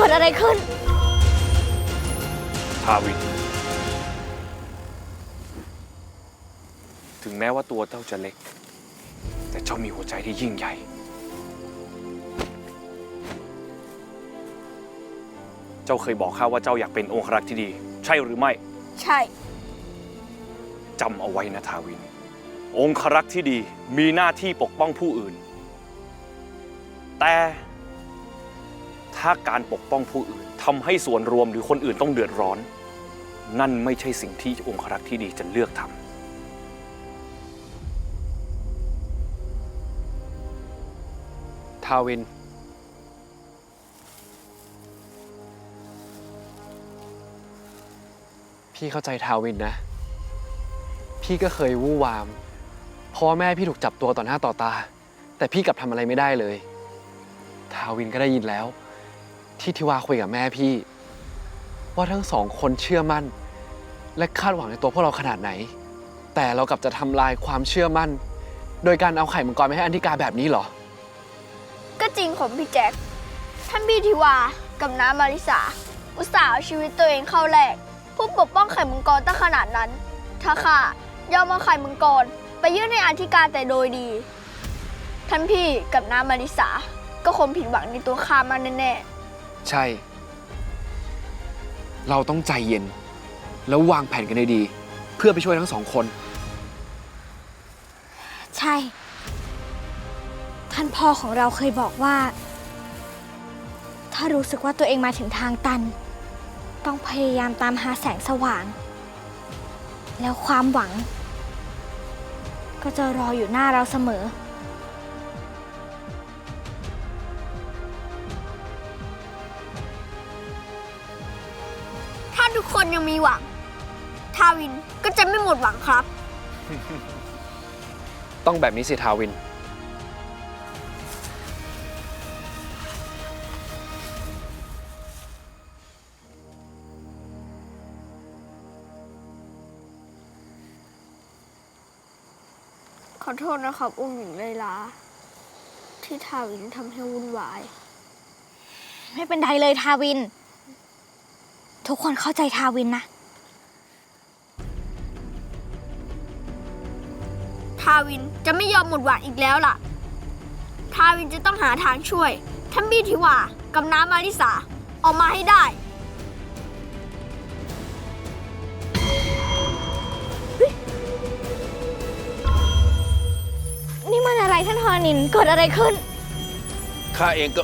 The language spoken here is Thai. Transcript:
เกิดอะไรขึ้น ทาวิน ถึงแม้ว่าตัวเจ้าจะเล็ก แต่เจ้ามีหัวใจที่ยิ่งใหญ่ เจ้าเคยบอกข้าว่าเจ้าอยากเป็นองครักษ์ที่ดี ใช่หรือไม่ใช่ จำเอาไว้นะทาวิน องครักษ์ที่ดีมีหน้าที่ปกป้องผู้อื่น แต่ ถ้าการปกป้องผู้อื่นทำให้ส่วนรวมหรือคนอื่นต้องเดือดร้อน นั่นไม่ใช่สิ่งที่องครักษ์ที่ดีจะเลือกทำ ทาวิน พี่เข้าใจทาวินนะ พี่ก็เคยวู่วามเพราะว่าแม่พี่ถูกจับตัวต่อหน้าต่อตา แต่พี่กลับทำอะไรไม่ได้เลย ทาวินก็ได้ยินแล้ว ที่ทิวาคุยกับแม่พี่ ว่าทั้งสองคนเชื่อมั่น และคาดหวังในตัวพวกเราขนาดไหน แต่เรากลับจะทำลายความเชื่อมั่น โดยการเอาไข่มังกรไปให้อันธิกาแบบนี้เหรอ ก็จริงของพี่แจ็คท่านพี่ทิวากับน้ามาริสา อุตส่าห์เอาชีวิตตัวเองเข้าแลกผู้ปกป้องไข่มังกรตั้งขนาดนั้น ถ้าข้ายอมเอาไข่มังกรไปยื่นให้อธิการแต่โดยดี ท่านพี่กับน้ามาริสา ก็คงผิดหวังในตัวข้ามากแน่ ใช่ เราต้องใจเย็น แล้ววางแผนกันให้ดี เพื่อไปช่วยทั้งสองคน ใช่ ท่านพ่อของเราเคยบอกว่า ถ้ารู้สึกว่าตัวเองมาถึงทางตัน ต้องพยายามตามหาแสงสว่าง แล้วความหวัง ก็จะรออยู่หน้าเราเสมอ ทุกคนยังมีหวัง ทาวินก็จะไม่หมดหวังครับ ต้องแบบนี้สิทาวิน ขอโทษนะครับองค์หญิงไลลา ที่ทาวินทำให้วุ่นวาย ไม่เป็นไรเลยทาวิน ทุกคนเข้าใจทาวินนะ ทาวินจะไม่ยอมหมดหวังอีกแล้วล่ะ ทาวินจะต้องหาทางช่วยท่านบี้ทิวากับน้ำมาริสาออกมาให้ได้ นี่มันอะไรท่านฮอนินเกิดอะไรขึ้น ข้าเองก็